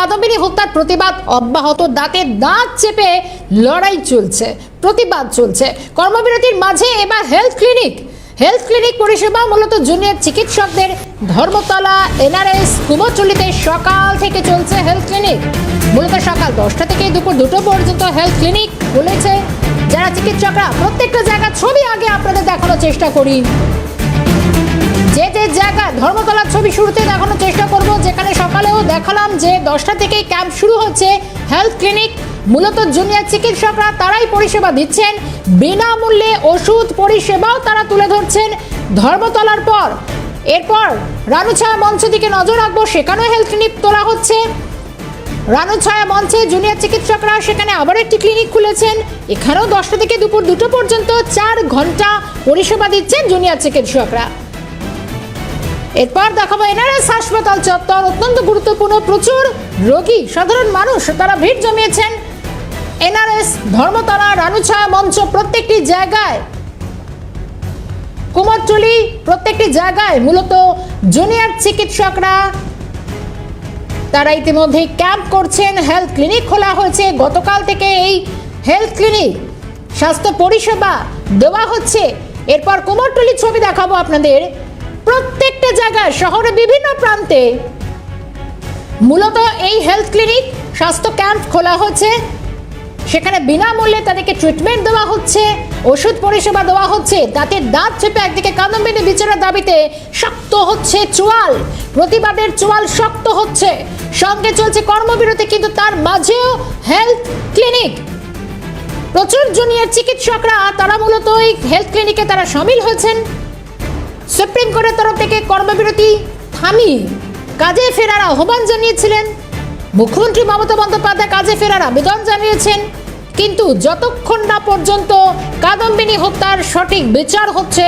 কাদম্বিনী হত্যার প্রতিবাদ অব্যাহত দাঁতে দাঁত চেপে লড়াই চলছে, প্রতিবাদ চলছে। কর্মবিরতির মাঝে এবার হেলথ ক্লিনিক। হেলথ ক্লিনিক পরিষেবা মূলত জুনিয়র চিকিৎসকদের ধর্মতলা, এনআরএস, কুমোরটুলিতে সকাল থেকে চলছে হেলথ ক্লিনিক। মূলত সকাল দশটা থেকে দুপুর দুটো পর্যন্ত হেলথ ক্লিনিক খুলেছে। যারা চিকিৎসকরা প্রত্যেকটা জায়গার ছবি আগে আপনাদের দেখানোর চেষ্টা করি। যে যে জায়গা ধর্মতলার ছবি শুরুতে দেখানোর চেষ্টা করব, যেখানে সকালেও দেখালাম যে দশটা থেকে ক্যাম্প শুরু হচ্ছে হেলথ ক্লিনিক মূলত জুনিয়র চিকিৎসকরা তারাই পরিষেবা দিচ্ছেন। বিনামূল্যে ওষুধ পরিষেবাও তারা তুলে ধরছেন ধর্মতলার পর। এরপর রানুছায়া মঞ্চ দিকে নজর রাখব, সেখানেও হেলথ ক্লিনিক তোলা হচ্ছে। রানুছায়া মঞ্চে জুনিয়র চিকিৎসকরা সেখানে আবার একটি ক্লিনিক খুলেছেন। এখানেও দশটা থেকে দুপুর দুটো পর্যন্ত চার ঘণ্টা পরিষেবা দিচ্ছেন জুনিয়র চিকিৎসকরা। এরপর দেখাবো এনআরএস হাসপাতাল চত্বর, অত্যন্ত গুরুত্বপূর্ণ, প্রচুর রোগী, সাধারণ মানুষ, তারা ভিড় জমিয়েছেন। এনআরএস ধর্মতলা রানুছায়া মঞ্চ প্রত্যেকটি জায়গায়। কুমারটুলি প্রত্যেকটি জায়গায় মূলত জুনিয়র চিকিৎসকরা। তারা ইতিমধ্যে ক্যাম্প করছেন, হেলথ ক্লিনিক খোলা হয়েছে। গতকাল থেকে এই হেলথ ক্লিনিক, স্বাস্থ্য পরিষেবা দেওয়া হচ্ছে। এরপর কুমারটুলির ছবি দেখাবো আপনাদের। প্রত্যেকটা জায়গায় শহরে বিভিন্ন প্রান্তে মূলত এই হেলথ ক্লিনিক স্বাস্থ্য ক্যাম্প খোলা হচ্ছে। সেখানে বিনামূল্যে তাদেরকে ট্রিটমেন্ট দেওয়া হচ্ছে, ওষুধ পরিষেবা দেওয়া হচ্ছে। তাতে দাঁত চেপে একদিকে কাদম্বিনী বিচারের দাবিতে শক্ত হচ্ছে চোয়াল। প্রতিবাদের চোয়াল শক্ত হচ্ছে। সঙ্গে চলছে কর্মবিরতি, কিন্তু তার মাঝেও হেলথ ক্লিনিক প্রচুর জুনিয়র চিকিৎসকরা, তারা মূলত এই হেলথ ক্লিনিকে তারা সামিল হয়েছেন। সুপ্রিম কোর্টের তরফ থেকে কর্মবিরতি থামিয়ে কাজে ফেরার আহ্বান জানিয়েছিলেন। মুখ্যমন্ত্রী মমতা বন্দ্যোপাধ্যায় কাজে ফেরার আবেদন জানিয়েছেন। কিন্তু যতক্ষণ না পর্যন্ত কাদম্বিনী হত্যার সঠিক বিচার হচ্ছে,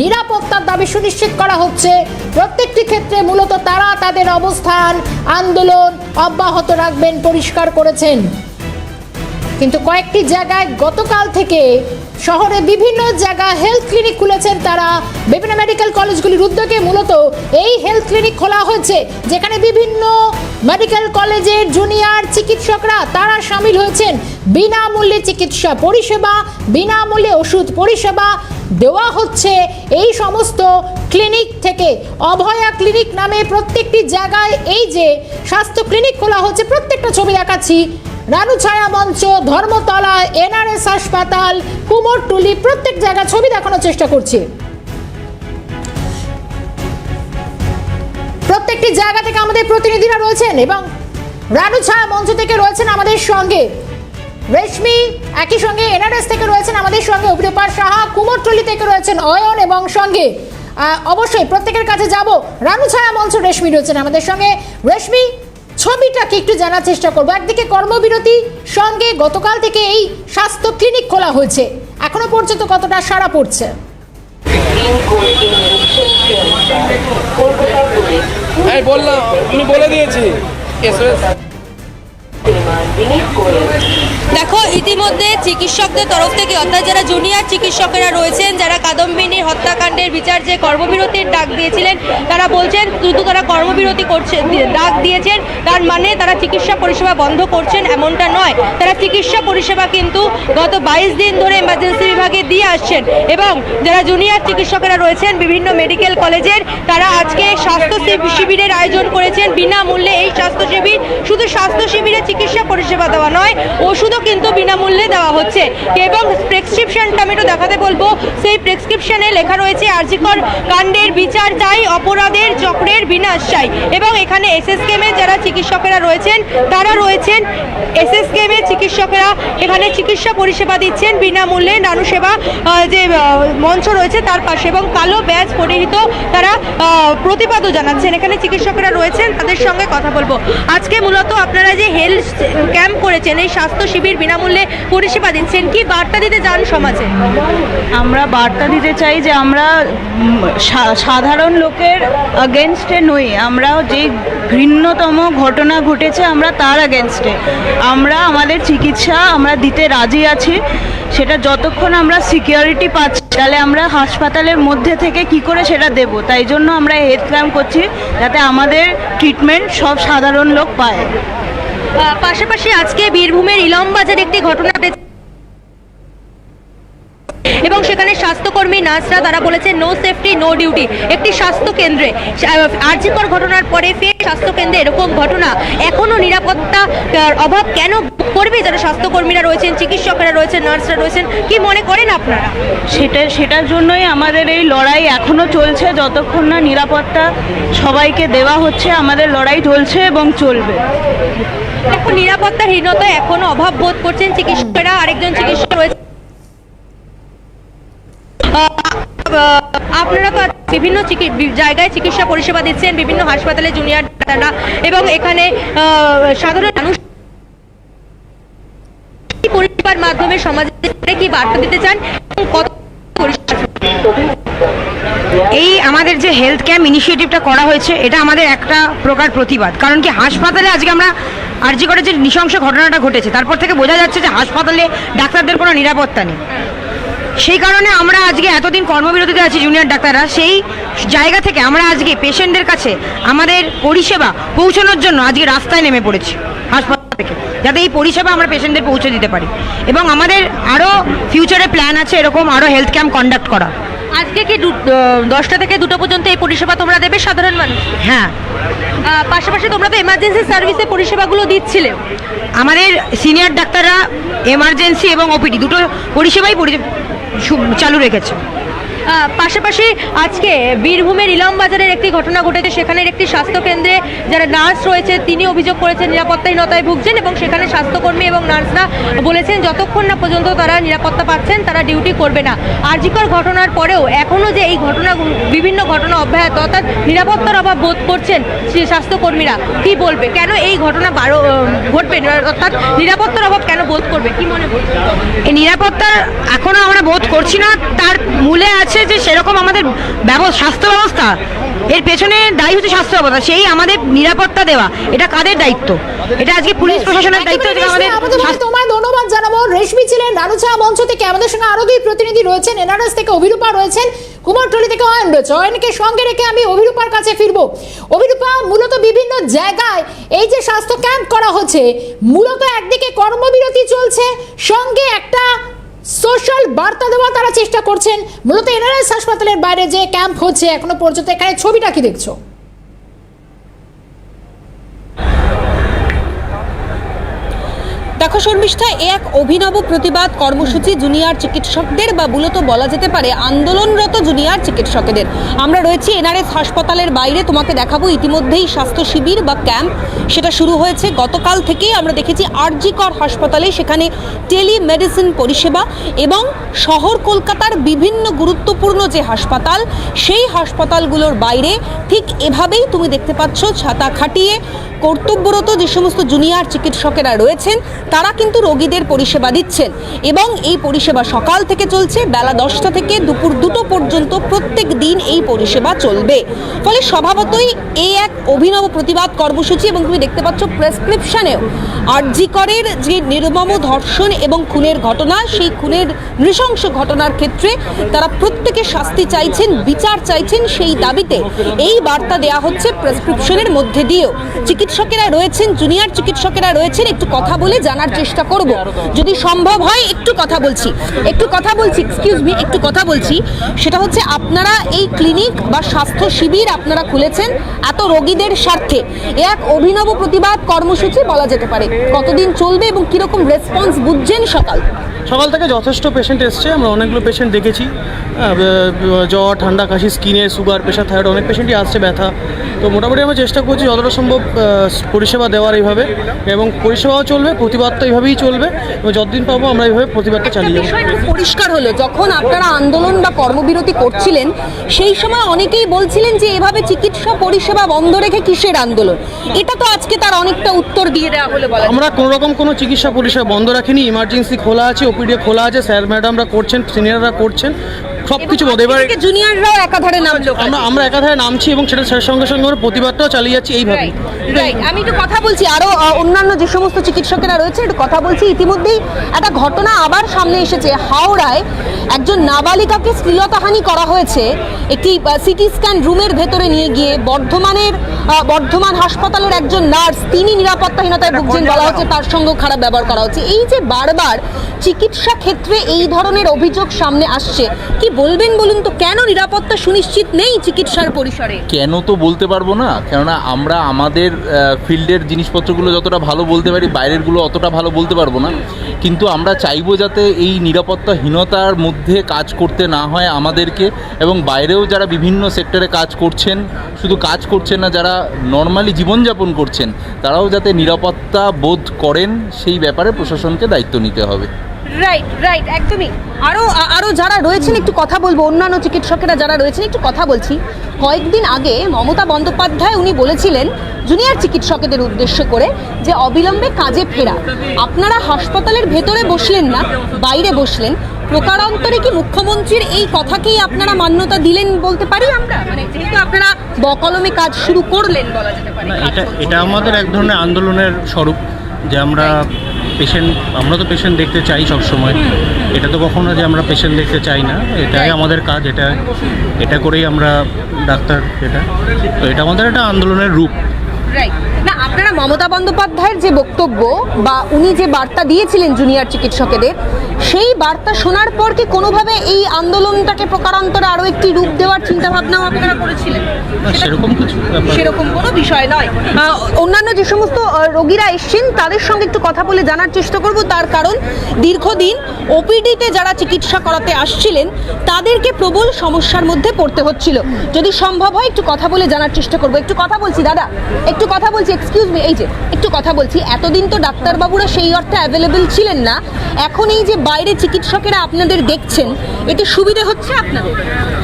নিরাপত্তার দাবি সুনিশ্চিত করা হচ্ছে, প্রত্যেকটি ক্ষেত্রে মূলত তারা তাদের অবস্থান, আন্দোলন অব্যাহত রাখবেন, পরিষ্কার করেছেন। কিন্তু কয়েকটি জায়গায় গতকাল থেকে শহরে বিভিন্ন জায়গা হেলথ ক্লিনিক খুলেছেন তারা। বিভিন্ন মেডিকেল কলেজগুলির উদ্যোগে মূলত এই হেলথ ক্লিনিক খোলা হয়েছে, যেখানে বিভিন্ন মেডিকেল কলেজের জুনিয়র চিকিৎসকরা তারা সামিল হয়েছেন। বিনামূল্যে চিকিৎসা পরিষেবা, বিনামূল্যে ওষুধ পরিষেবা দেওয়া হচ্ছে। এই সমস্ত ক্লিনিক থেকে অভয়া ক্লিনিক নামে প্রত্যেকটি জায়গায় এই যে স্বাস্থ্য ক্লিনিক খোলা হচ্ছে প্রত্যেকটা ছবি দেখাচ্ছি। রানুছায়া মঞ্চ, ধর্মতলা, এনআরএস হাসপাতাল কুমোরটুলি প্রত্যেক জায়গা ছবি দেখানোর চেষ্টা করছি। প্রত্যেকটি জায়গা থেকে আমাদের প্রতিনিধিরা রয়েছেন এবং রানুছায়া মঞ্চ থেকে রয়েছেন আমাদের সঙ্গে। রেশমি, একই সঙ্গে এনআরএস থেকে রয়েছেন আমাদের সঙ্গে অভিরূপা সাহা কুমোরটুলি থেকে রয়েছেন অয়ন এবং সঙ্গে অবশ্যই প্রত্যেকের কাছে যাব। রানুছায়া মঞ্চ, রেশমি রয়েছেন আমাদের সঙ্গে। রেশমি ছবিটাকে একটু জানার চেষ্টা করব। একদিকে কর্মবিরতি সঙ্গে গতকাল থেকে এই স্বাস্থ্য ক্লিনিক খোলা হয়েছে। এখনও পর্যন্ত কতটা সাড়া পড়ছে? বললাম আমি বলে দিয়েছি। এসএস দেখো, ইতিমধ্যে চিকিৎসকদের তরফ থেকে, অর্থাৎ যারা জুনিয়র চিকিৎসকেরা রয়েছেন, যারা কাদম্বিনীর হত্যাকাণ্ডের বিচার যে কর্মবিরতির ডাক দিয়েছিলেন, তারা বলছেন শুধু তারা কর্মবিরতি করছে, ডাক দিয়েছেন, তার মানে তারা চিকিৎসা পরিষেবা বন্ধ করছেন, এমনটা নয়। তারা চিকিৎসা পরিষেবা কিন্তু গত বাইশ দিন ধরে এমার্জেন্সি বিভাগে দিয়ে আসছেন এবং যারা জুনিয়র চিকিৎসকেরা রয়েছেন, বিভিন্ন মেডিকেল কলেজের তারা আজকে স্বাস্থ্য শিব- শিবিরের আয়োজন করেছেন। বিনামূল্যে এই স্বাস্থ্য শিবির, শুধু স্বাস্থ্য শিবিরে চিকিৎসা পরিষেবা দেওয়া নয়, ওষুধও কিন্তু বিনামূল্যে দেওয়া হচ্ছে। এবং প্রেসক্রিপশনটা আমি একটু দেখাতে বলব, সেই প্রেসক্রিপশনে লেখা রয়েছে, আর্জিকর কাণ্ডের বিচার চাই, অপরাধের চক্রের বিনাশ চাই। এবং এখানে এসএসকেমের যারা চিকিৎসকেরা রয়েছেন, তারা রয়েছেন এসএসকেমের চিকিৎসকেরা। এখানে চিকিৎসা পরিষেবা দিচ্ছেন বিনামূল্যে। নানু সেবা যে মঞ্চ রয়েছে, তার পাশে এবং কালো ব্যাজ পরিহিত তারা প্রতিবাদও জানাচ্ছেন। এখানে চিকিৎসকেরা রয়েছেন, তাদের সঙ্গে কথা বলব। আজকে মূলত আপনারা যে হেলথ ক্যাম্প করেছেন এই স্বাস্থ্য শিবির বিনামূল্যে পরিষেবা দিচ্ছেন কি বার্তা দিতে যান সমাজে? আমরা বার্তা দিতে চাই যে আমরা সাধারণ লোকের আগেনস্টে নই। আমরা যে ঘৃণ্যতম ঘটনা ঘটেছে আমরা তার আগেনস্টে আমরা আমাদের চিকিৎসা আমরা দিতে রাজি আছি। সেটা যতক্ষণ আমরা সিকিউরিটি পাচ্ছি, তাহলে আমরা হাসপাতালের মধ্যে থেকে কি করে সেটা দেব? তাই জন্য আমরা হেলথ ক্যাম্প করছি, যাতে আমাদের ট্রিটমেন্ট সব সাধারণ লোক পায়। পাশাপাশি আজকে বীরভূমের ইলমবাজার একটি ঘটনা এবং সেখানে স্বাস্থ্যকর্মী নার্সরা তারা বলেছে নো সেফটি নো ডিউটি একটি স্বাস্থ্য কেন্দ্রে আর্যিকর ঘটনার পরে ফের স্বাস্থ্য কেন্দ্রে এরকম ঘটনা। এখনও নিরাপত্তা অভাব কেন করবে? যারা স্বাস্থ্যকর্মীরা রয়েছেন, চিকিৎসকেরা রয়েছেন, নার্সরা রয়েছেন, কি মনে করেন আপনারা? সেটা, সেটার জন্যই আমাদের এই লড়াই এখনও চলছে। যতক্ষণ না নিরাপত্তা সবাইকে দেওয়া হচ্ছে, আমাদের লড়াই চলছে এবং চলবে। এখন নিরাপত্তাহীনতা এখনও অভাব বোধ করছেন চিকিৎসকেরা। আরেকজন চিকিৎসক রয়েছে। আপনারা তো বিভিন্ন জায়গায় চিকিৎসা পরিষেবা দিচ্ছেন, বিভিন্ন হাসপাতালে জুনিয়র ডাক্তাররা, এবং এখানে সাধারণ মানুষ পরিষেবার মাধ্যমে সমাজে কি বার্তা দিতে চান? কত পরিষেবা এই আমাদের যে হেলথ ক্যাম্প ইনিশিয়েটিভটা করা হয়েছে, এটা আমাদের একটা প্রকার প্রতিবাদ। কারণ কি হাসপাতালে আজকে আমরা আরজি করে যে নৃশংস ঘটনাটা ঘটেছে, তারপর থেকে বোঝা যাচ্ছে যে হাসপাতালে ডাক্তারদের কোনো নিরাপত্তা নেই। সেই কারণে আমরা আজকে এতদিন কর্মবিরতিতে আছি জুনিয়র ডাক্তাররা, সেই জায়গা থেকে আমরা আজকে পেশেন্টদের কাছে আমাদের পরিষেবা পৌঁছানোর জন্য আজকে রাস্তায় নেমে পড়েছি। হাসপাতাল যাতে এই পরিষেবা আমরা পেশেন্টদের পৌঁছে দিতে পারি। এবং আমাদের আরও ফিউচারে প্ল্যান আছে এরকম আরও হেলথ ক্যাম্প কন্ডাক্ট করা। আজকে কি দশটা থেকে দুটো পর্যন্ত এই পরিষেবা তোমরা দেবে সাধারণ মানুষ? হ্যাঁ। পাশাপাশি তোমরা তো এমার্জেন্সি সার্ভিসে পরিষেবাগুলো দিচ্ছিলে। আমাদের সিনিয়র ডাক্তাররা এমার্জেন্সি এবং ওপিডি দুটো পরিষেবাই পরি- চালু রেখেছে। পাশাপাশি আজকে বীরভূমের ইলাম বাজারের একটি ঘটনা ঘটেছে। সেখানের একটি স্বাস্থ্য কেন্দ্রে যারা নার্স রয়েছে, তিনি অভিযোগ করেছেন নিরাপত্তাহীনতায় ভুগছেন এবং সেখানে স্বাস্থ্যকর্মী এবং নার্সরা বলেছেন, যতক্ষণ না পর্যন্ত তারা নিরাপত্তা পাচ্ছেন, তারা ডিউটি করবে না। আরজিকর ঘটনার পরেও এখনও যে এই ঘটনা, বিভিন্ন ঘটনা অব্যাহত, অর্থাৎ নিরাপত্তার অভাব বোধ করছেন স্বাস্থ্যকর্মীরা, কি বলবে? কেন এই ঘটনা বারো ঘটবে? অর্থাৎ নিরাপত্তার অভাব কেন বোধ করবে? কি মনে করবে এই নিরাপত্তার এখনও আমরা বোধ করছি না। তার মূলে আছে যে সেরকম আমাদের স্বাস্থ্য ব্যবস্থা। এর পেছনে দায়ী হচ্ছে স্বাস্থ্য ব্যবস্থা। সেই আমাদের নিরাপত্তা দেওয়া। এটা কাদের দায়িত্ব? এটা আজকে পুলিশ প্রশাসনের দায়িত্ব তোমায় ধন্যবাদ জানাব। রেশমি ছিলেন রানুচা মঞ্চ থেকে। আমাদের সঙ্গে আরও দুই প্রতিনিধি রয়েছেন। এনআরএস থেকে অভিরূপা রয়েছেন। কুমারটলি থেকে অয়ন রয়েছে। অয়নকে সঙ্গে রেখে আমি অভিরূপার কাছে ফিরবো। অভিরূপা মূলত বিভিন্ন জায়গায় এই যে স্বাস্থ্য ক্যাম্প করা হচ্ছে মূলত একদিকে কর্মবিরতি চলছে সঙ্গে একটা বার্তা দেওয়া তারা চেষ্টা করছেন। মূলত এনআরএস হাসপাতালের বাইরে যে ক্যাম্প হচ্ছে, এখনও পর্যন্ত এখানে ছবিটা কি দেখছ? দেখো শর্মিষ্ঠা এ এক অভিনব প্রতিবাদ কর্মসূচি জুনিয়র চিকিৎসকদের বা মূলত বলা যেতে পারে আন্দোলনরত জুনিয়র চিকিৎসকদের। আমরা রয়েছি এনআরএস হাসপাতালের বাইরে, তোমাকে দেখাবো ইতিমধ্যেই স্বাস্থ্য শিবির বা ক্যাম্প। সেটা শুরু হয়েছে গতকাল থেকেই। আমরা দেখেছি আরজিকর হাসপাতালে সেখানে টেলিমেডিসিন পরিষেবা এবং শহর কলকাতার বিভিন্ন গুরুত্বপূর্ণ যে হাসপাতাল, সেই হাসপাতালগুলোর বাইরে ঠিক এভাবেই তুমি দেখতে পাচ্ছ ছাতা খাটিয়ে কর্তব্যরত যে সমস্ত জুনিয়র চিকিৎসকেরা রয়েছেন, তারা কিন্তু রোগীদের পরিষেবা দিচ্ছেন। এবং এই পরিষেবা সকাল থেকে চলছে, বেলা দশটা থেকে দুপুর দুটো পর্যন্ত প্রত্যেক দিন এই পরিষেবা চলবে। ফলে স্বভাবতই এই এক অভিনব প্রতিবাদ কর্মসূচি এবং তুমি দেখতে পাচ্ছ প্রেসক্রিপশনেও আরজিকরের যে নির্মম ধর্ষণ এবং খুনের ঘটনা, সেই খুনের নৃশংস ঘটনার ক্ষেত্রে তারা প্রত্যেকে শাস্তি চাইছেন, বিচার চাইছেন সেই দাবিতে। এই বার্তা দেয়া হচ্ছে প্রেসক্রিপশনের মধ্যে দিয়েও। চিকিৎসকেরা রয়েছেন, জুনিয়র চিকিৎসকেরা রয়েছেন, একটু কথা বলে জানার চেষ্টা করব। যদি সম্ভব হয়, একটু কথা বলছি। একটু কথা বলছি এক্সকিউজ মি একটু কথা বলছি। সেটা হচ্ছে আপনারা এই ক্লিনিক বা স্বাস্থ্য শিবির আপনারা খুলেছেন এত রোগীদের স্বার্থে। এ এক অভিনব প্রতিবাদ কর্মসূচি বলা যেতে পারে। কতদিন চলবে এবং কীরকম রেসপন্স বুঝছেন সকাল? সকাল থেকে যথেষ্ট পেশেন্ট এসছে আমরা অনেকগুলো পেশেন্ট দেখেছি। জ্বর ঠান্ডা কাশি স্কিনের সুগার প্রেশার থাইরয়েড অনেক পেশেন্টই আসছে ব্যথা। তো মোটামুটি আমরা চেষ্টা করছি যতটা সম্ভব পরিষেবা দেওয়ার এইভাবে। এবং পরিষেবাও চলবে প্রতিবাদ তো এইভাবেই চলবে। এবং যতদিন পাবো আমরা এইভাবে প্রতিবাদটা চালিয়ে যাব। পরিষ্কার হলো যখন আপনারা আন্দোলন বা কর্মবিরতি করছিলেন সেই সময় অনেকেই বলছিলেন যে এভাবে চিকিৎসা পরিষেবা বন্ধ রেখে কিসের আন্দোলন? এটা তো আজকে তার অনেকটা উত্তর দিয়ে দেওয়া হলো আমরা কোনো রকম কোনো চিকিৎসা পরিষেবা বন্ধ রাখিনি ইমার্জেন্সি খোলা আছে ওপিডি খোলা আছে স্যার ম্যাডামরা করছেন সিনিয়ররা করছেন সব কিছু বলতে এবার জুনিয়ররাও একাধারে নামলো। আমরা আমরা একাধারে নামছি এবং সেটা স্যারের সঙ্গে সঙ্গে আমরা প্রতিবাদটাও চালিয়ে যাচ্ছি এইভাবে Right, right. আমি একটু কথা বলছি। আরও অন্যান্য যে সমস্ত চিকিৎসকেরা রয়েছে একটু কথা বলছি। ইতিমধ্যেই একটা ঘটনা আবার সামনে এসেছে। হাওড়ায় একজন নাবালিকাকে শ্লীলতাহানি করা হয়েছে। একটি সিটি স্ক্যান রুমের ভেতরে নিয়ে গিয়ে বর্ধমানের বর্ধমান হাসপাতালের একজন নার্স তিনি নিরাপত্তাহীনতায় ভুগছেন বলা হচ্ছে তার সঙ্গেও খারাপ ব্যবহার করা হচ্ছে। এই যে বারবার চিকিৎসা ক্ষেত্রে এই ধরনের অভিযোগ সামনে আসছে কি বলবেন বলুন তো? কেন নিরাপত্তা সুনিশ্চিত নেই চিকিৎসার পরিসরে? কেন তো বলতে পারব না? কেননা আমরা আমাদের ফিল্ডের জিনিসপত্রগুলো যতটা ভালো বলতে পারি, বাইরেরগুলো অতটা ভালো বলতে পারব না। কিন্তু আমরা চাইব যাতে এই নিরাপত্তাহীনতার মধ্যে কাজ করতে না হয় আমাদেরকে এবং বাইরেও যারা বিভিন্ন সেক্টরে কাজ করছেন, শুধু কাজ করছেন না, যারা নর্মালি জীবনযাপন করছেন, তারাও যাতে নিরাপত্তা বোধ করেন, সেই ব্যাপারে প্রশাসনকে দায়িত্ব নিতে হবে। রাইট রাইট একদমই। আরও আরও যারা রয়েছেন, একটু কথা বলব। অন্যান্য চিকিৎসকেরা যারা রয়েছেন, একটু কথা বলছি। কয়েকদিন আগে মমতা বন্দ্যোপাধ্যায় উনি বলেছিলেন, জুনিয়র চিকিৎসকেদের উদ্দেশ্য করে, যে অবিলম্বে কাজে ফেরা। আপনারা হাসপাতালের ভেতরে বসলেন না, বাইরে বসলেন। প্রকারান্তরে কি মুখ্যমন্ত্রীর এই কথাকেই আপনারা মান্যতা দিলেন বলতে পারি আমরা? মানে যেহেতু আপনারা বকলমে কাজ শুরু করলেন, বলা যেতে পারে। এটা এটা আমাদের এক ধরনের আন্দোলনের স্বরূপ, যে আমরা পেশেন্ট আমরা তো পেশেন্ট দেখতে চাই সবসময়। এটা তো কখনো যে আমরা পেশেন্ট দেখতে চাই না এটাই আমাদের কাজ এটা এটা করেই আমরা ডাক্তার এটা। তো এটা আমাদের একটা আন্দোলনের রূপ। রাইট মমতা বন্দ্যোপাধ্যায়ের যে বক্তব্য বা উনি যে বার্তা দিয়েছিলেন জুনিয়র চিকিৎসকেদের সেই বার্তা শোনার পর কি কোনোভাবে এই আন্দোলনটাকে প্রকারান্তরে আরও একটি রূপ দেওয়ার চিন্তা ভাবনাও আপনারা করেছিলেন? সেরকম কিছু সেরকম কোনো বিষয় নয়। অন্যান্য যে সমস্ত রোগীরা এসছেন তাদের সঙ্গে একটু কথা বলে জানার চেষ্টা করব। তার কারণ দীর্ঘদিন ওপিডিতে যারা চিকিৎসা করাতে আসছিলেন তাদেরকে প্রবল সমস্যার মধ্যে পড়তে হচ্ছিল। যদি সম্ভব হয় একটু কথা বলে জানার চেষ্টা করব। একটু কথা বলছি দাদা। একটু কথা বলছি এক্সকিউজ মি এই যে একটু কথা বলছি। এতদিন তো ডাক্তারবাবুরা সেই অর্থে অ্যাভেলেবেল ছিলেন না। এখন এই যে বাইরে চিকিৎসকেরা আপনাদের দেখছেন এতে সুবিধে হচ্ছে আপনাদের?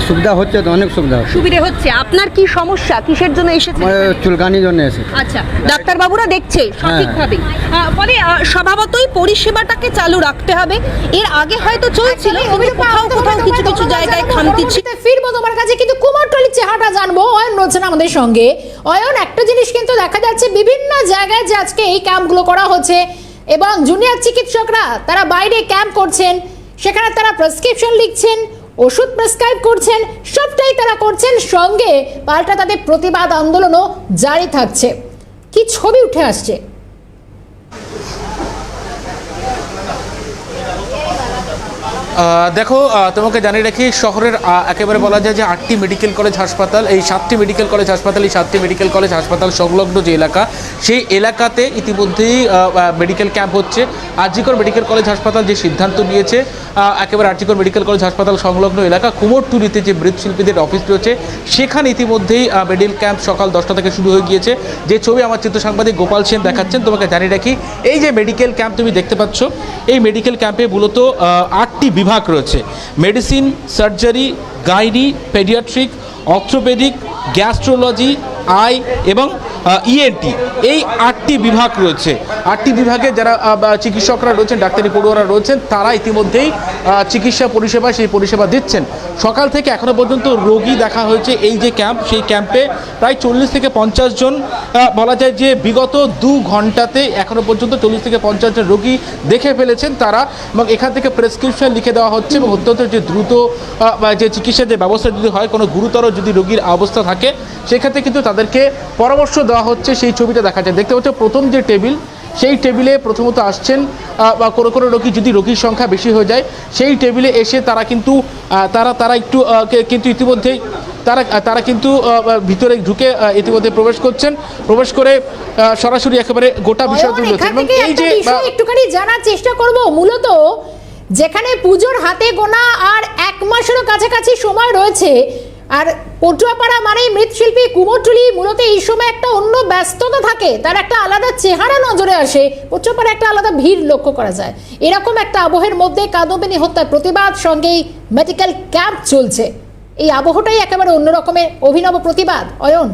সুবিধা হচ্ছে তো অনেক সুবিধা হচ্ছে। সুবিধে হচ্ছে। আপনার কি সমস্যা? কিসের জন্য এসেছেন? চুলকানির জন্য এসে আচ্ছা ডাক্তারবাবুরা দেখছে সঠিকভাবে আহ, ফলে স্বভাবতই পরিষেবাটাকে চালু রাখতে হবে। এর আগে হয়তো চলছিল কোথাও কোথাও কিছু কিছু জায়গায় খামতি ছিল। ফিরবো তোমার কাছে কিন্তু কুমারটলির চেহারাটা জানব। অয়ন রয়েছেন আমাদের সঙ্গে। অয়ন একটা জিনিস কিন্তু দেখা যাচ্ছে বিভিন্ন জায়গায় যে আজকে এই ক্যাম্পগুলো করা হচ্ছে এবং জুনিয়র চিকিৎসকরা তারা বাইরে ক্যাম্প করছেন, সেখানে তারা প্রেসক্রিপশন লিখছেন, ওষুধ প্রেসক্রাইব করছেন, সবটাই তারা করছেন। সঙ্গে পাল্টা তাদের প্রতিবাদ আন্দোলনও জারি থাকছে। কি ছবি উঠে আসছে? দেখো তোমাকে জানিয়ে রাখি, শহরের একেবারে বলা যায় যে আটটি মেডিকেল কলেজ হাসপাতাল, এই সাতটি মেডিকেল কলেজ হাসপাতাল, এই সাতটি মেডিকেল কলেজ হাসপাতাল সংলগ্ন যে এলাকা, সেই এলাকাতে ইতিমধ্যেই মেডিকেল ক্যাম্প হচ্ছে। আরজিকর মেডিকেল কলেজ হাসপাতাল যে সিদ্ধান্ত নিয়েছে একেবারে আরজিকর মেডিকেল কলেজ হাসপাতাল সংলগ্ন এলাকা, কুমোরটুলিতে যে মৃৎশিল্পীদের অফিস রয়েছে, সেখানে ইতিমধ্যেই মেডিকেল ক্যাম্প সকাল দশটা থেকে শুরু হয়ে গিয়েছে। যে ছবি আমার চিত্র সাংবাদিক গোপাল সেন দেখাচ্ছেন, তোমাকে জানিয়ে রাখি, এই যে মেডিকেল ক্যাম্প তুমি দেখতে পাচ্ছ, এই মেডিকেল ক্যাম্পে মূলত আটটি বিভাগ রয়েছে। মেডিসিন সার্জারি গাইডি পেডিয়াট্রিক অর্থোপেডিক গ্যাস্ট্রোলজি আই এবং ইএনটি এই আটটি বিভাগ রয়েছে। আটটি বিভাগে যারা চিকিৎসকরা রয়েছেন, ডাক্তারি পড়ুয়ারা রয়েছেন, তারা ইতিমধ্যেই চিকিৎসা পরিষেবা, সেই পরিষেবা দিচ্ছেন। সকাল থেকে এখনও পর্যন্ত রোগী দেখা হয়েছে এই যে ক্যাম্প, সেই ক্যাম্পে প্রায় চল্লিশ থেকে পঞ্চাশ জন বলা যায় যে বিগত দু ঘন্টাতে এখনও পর্যন্ত চল্লিশ থেকে পঞ্চাশ জন রোগী দেখে ফেলেছেন তারা এবং এখান থেকে প্রেসক্রিপশন লিখে দেওয়া হচ্ছে এবং অত্যন্ত যে দ্রুত যে চিকিৎসার যে ব্যবস্থা যদি হয়, কোনো গুরুতর যদি রোগীর অবস্থা থাকে, সেক্ষেত্রে কিন্তু তাদেরকে পরামর্শ দেওয়া হচ্ছে সেই ছবিটা দেখা যায় দেখতে হচ্ছে প্রথম যে টেবিল সেই টেবিলে প্রথমত আসছেন বা কোনো কোনো রোগী যদি রোগীর সংখ্যা বেশি হয়ে যায় সেই টেবিলে এসে তারা কিন্তু তারা তারা একটু কিন্তু ইতিমধ্যেই তারা তারা কিন্তু ভিতরে ঢুকে ইতিমধ্যে প্রবেশ করছেন। প্রবেশ করে সরাসরি একেবারে গোটা বিষয় তুলে এবং এই যে একটুখানি জানার চেষ্টা করব। মূলত যেখানে পুজোর হাতে গোনা আর এক মাসেরও কাছাকাছি সময় রয়েছে আর পটুয়াপাড়া মানে মৃৎশিল্পী কুমোরটুলি মূলত এই সময় একটা অন্য ব্যস্ততা থাকে। তার একটা আলাদা চেহারা নজরে আসে। পটুয়াপাড়া একটা আলাদা ভিড় লক্ষ্য করা যায়। এরকম একটা আবহের মধ্যে কাদম্বিনী হত্যার প্রতিবাদ সঙ্গেই মেডিকেল ক্যাম্প চলছে। এই আবহটাই একেবারে অন্যরকমের অভিনব প্রতিবাদ। অয়ন?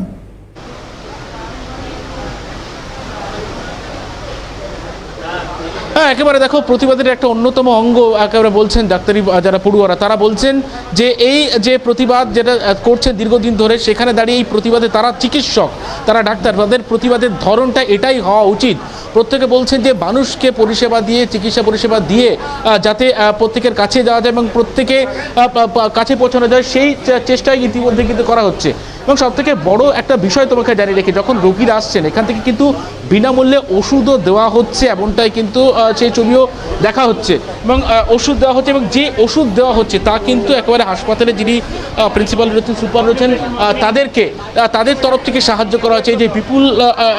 হ্যাঁ একেবারে দেখো, প্রতিবাদের একটা অন্যতম অঙ্গ, একেবারে বলছেন ডাক্তারি যারা পড়ুয়ারা, তারা বলছেন যে এই যে প্রতিবাদ যেটা করছেন দীর্ঘদিন ধরে, সেখানে দাঁড়িয়ে এই প্রতিবাদে তারা চিকিৎসক, তারা ডাক্তার, তাদের প্রতিবাদের ধরনটা এটাই হওয়া উচিত। প্রত্যেকে বলছেন যে মানুষকে পরিষেবা দিয়ে, চিকিৎসা পরিষেবা দিয়ে যাতে প্রত্যেকের কাছে যাওয়া যায় এবং প্রত্যেকে কাছে পৌঁছানো যায়, সেই চেষ্টাই ইতিমধ্যে কিন্তু করা হচ্ছে। এবং সব থেকে বড় একটা বিষয় তোমাকে জানিয়ে রেখে, যখন রোগীরা আসছেন, এখান থেকে কিন্তু বিনামূল্যে ওষুধও দেওয়া হচ্ছে, এমনটাই কিন্তু সেই ছবিও দেখা হচ্ছে। এবং ওষুধ দেওয়া হচ্ছে এবং যে ওষুধ দেওয়া হচ্ছে, তা কিন্তু একেবারে হাসপাতালে যিনি প্রিন্সিপাল রয়েছেন, সুপার রয়েছেন তাদেরকে তাদের তরফ থেকে সাহায্য করা হচ্ছে। যে বিপুল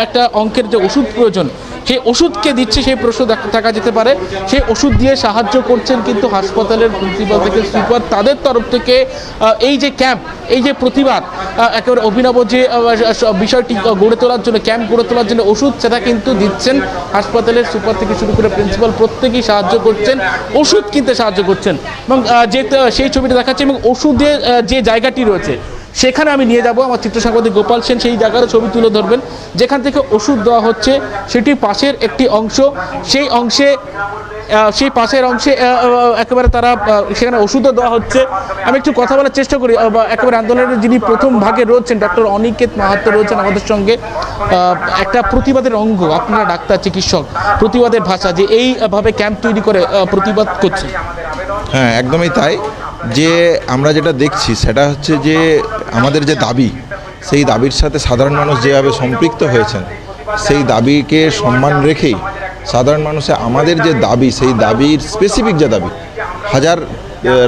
একটা অঙ্কের যে ওষুধ প্রয়োজন সেই ওষুধকে দিচ্ছে সেই প্রশ্ন থাকা যেতে পারে। সেই ওষুধ দিয়ে সাহায্য করছেন কিন্তু হাসপাতালের প্রিন্সিপাল থেকে সুপার। তাদের তরফ থেকে এই যে ক্যাম্প এই যে প্রতিবাদ একেবারে অভিনব যে বিষয়টি গড়ে তোলার জন্য ক্যাম্প গড়ে তোলার জন্য ওষুধ সেটা কিন্তু দিচ্ছেন হাসপাতালের সুপার থেকে শুরু করে প্রিন্সিপাল প্রত্যেকেই সাহায্য করছেন ওষুধ কিনতে সাহায্য করছেন। এবং যে সেই ছবিটা দেখাচ্ছে এবং ওষুধে আহ, যে জায়গাটি রয়েছে সেখানে আমি নিয়ে যাব। আমার চিত্র সাংবাদিক গোপাল সেন সেই জায়গারও ছবি তুলে ধরবেন। যেখান থেকে ওষুধ দেওয়া হচ্ছে সেটি পাশের একটি অংশ। সেই অংশে সেই পাশের অংশে একেবারে তারা সেখানে ওষুধও দেওয়া হচ্ছে। আমি একটু কথা বলার চেষ্টা করি একেবারে আন্দোলনের যিনি প্রথম ভাগে রয়েছেন ডক্টর অনিকেত মাহাত্ম রয়েছেন আমাদের সঙ্গে। একটা প্রতিবাদের অঙ্গ, আপনারা ডাক্তার, চিকিৎসক, প্রতিবাদের ভাষা, যে এইভাবে ক্যাম্প তৈরি করে প্রতিবাদ করছে। হ্যাঁ একদমই তাই। যে আমরা যেটা দেখছি, সেটা হচ্ছে যে আমাদের যে দাবি, সেই দাবির সাথে সাধারণ মানুষ যেভাবে সম্পৃক্ত হয়েছেন, সেই দাবিকে সম্মান রেখেই সাধারণ মানুষে আমাদের যে দাবি, সেই দাবির স্পেসিফিক যে দাবি, হাজার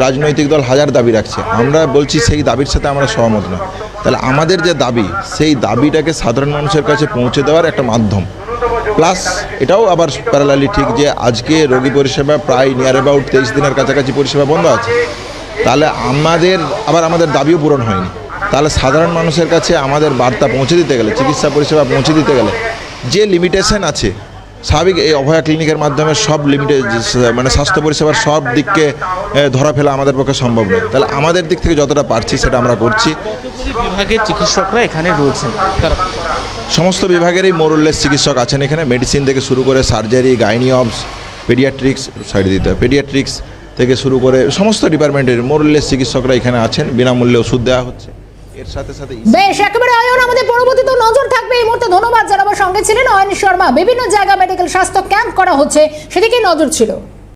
রাজনৈতিক দল হাজার দাবি রাখছে। আমরা বলছি সেই দাবির সাথে আমরা সহমত নয়। তাহলে আমাদের যে দাবি, সেই দাবিটাকে সাধারণ মানুষের কাছে পৌঁছে দেওয়ার একটা মাধ্যম। প্লাস এটাও আবার প্যারালালি ঠিক যে আজকে রোগী পরিষেবা প্রায় নিয়ার অ্যাবাউট তেইশ দিনের কাছাকাছি পরিষেবা বন্ধ আছে। তাহলে আমাদের, আবার আমাদের দাবিও পূরণ হয়নি। তাহলে সাধারণ মানুষের কাছে আমাদের বার্তা পৌঁছে দিতে গেলে চিকিৎসা পরিষেবা পৌঁছে দিতে গেলে যে লিমিটেশন আছে স্বাভাবিক এই অভয়া ক্লিনিকের মাধ্যমে সব লিমিটে মানে স্বাস্থ্য পরিষেবার সব দিককে ধরা ফেলা আমাদের পক্ষে সম্ভব নয়। তাহলে আমাদের দিক থেকে যতটা পারছি সেটা আমরা করছি। বিভাগের চিকিৎসকরা এখানে রয়েছেন। তারা সমস্ত বিভাগেরই মোরুল্লেস চিকিৎসক আছেন এখানে। মেডিসিন থেকে শুরু করে surgery gynae obs paediatrics side দিতে পেডিয়াট্রিক্স থেকে শুরু করে সমস্ত ডিপার্টমেন্টের মোরুল্লেস চিকিৎসকরা এখানে আছেন। বিনামূল্যে ওষুধ দেওয়া হচ্ছে। সাথে সাথে বেশ, একেবারে অয়ন আমাদের পরবর্তীতে নজর থাকবে। এই মুহূর্তে ধন্যবাদ জানাবার সঙ্গে ছিলেন অয়ন শর্মা। বিভিন্ন জায়গা মেডিকেল স্বাস্থ্য ক্যাম্প করা হচ্ছে। সেদিকে নজর ছিল।